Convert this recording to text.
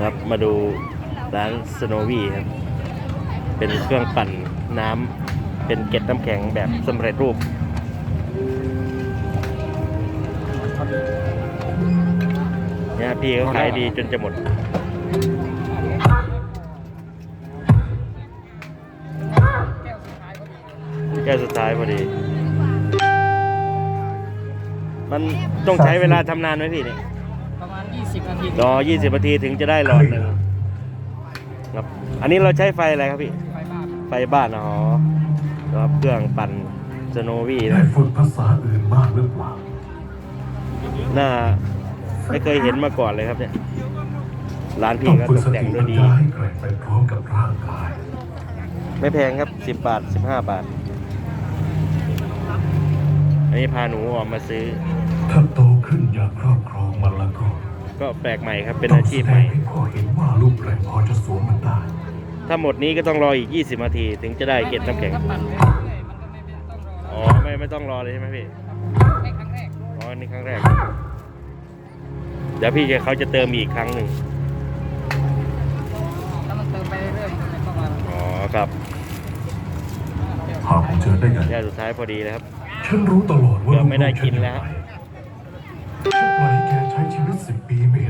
ครับ มาดูร้านสโนวี่ครับ เป็นเครื่องปั่นน้ำ เป็นเกล็ดน้ำแข็งแบบสำเร็จรูป เนี่ยพี่เขาขายดีจนจะหมด แก้วสุดท้ายพอดี มันต้องใช้เวลาทำนานไหมพี่เนี่ย ประมาณ 20นาทีรอ20นาทีถึงจะได้หลอดหนึ่งครับ อันนี้เราใช้ไฟอะไรครับพี่ ไฟบ้านไฟบ้านอ๋อครับเครื่องปั่นสโนวี่ได้นะฝึกภาษาอื่นมากหรือเปล่าน่าไม่เคยเห็นมาก่อนเลยครับเนี่ย ร้านพี่ต้องก็ฝึกตสกแต่ติงด้วปัยญดี ญาให้แกร่งไปพร้อมกับร่างกาย ไม่แพงครับ 10 บาท 15 บาท อันนี้พาหนูออกมาซื้อ ถ้าโตขึ้นอยากครอบครองมันแล้ว ก็ก็แปลกใหม่ครับเป็นต้ออางชีพแสใหดม่งให้พ่อเห็นว่าลูกแรงพอจะสวมมันได้ถ้าหมดนี้ก็ต้องรออีก 20นาทีถึงจะได้เกล็ดน้ำแข็งถ้าปั่นไปเรื่อยๆมันก็ไม่เป็นต้องรออ๋อไม่ไม่ต้องรอเลยใช่ไหมพี่ ในครั้งแรกอ๋อนี่ครั้งแรก เดี๋ยวพี่จะเขาจะเติมอีกครั้งหนึ่งถ้ามันเติมไปเรื่อยๆมันก็ไม่ต้องรออ๋อครับหากผมเจอได้ไงแค่สุดท้ายพอดีเลยครับ ฉันรู้ตลอดว่าเกือบไม่ได้กินแล้วฉันปล่อยให้แกใช้ชีวิต สิบปีไม่เห็นไปถึง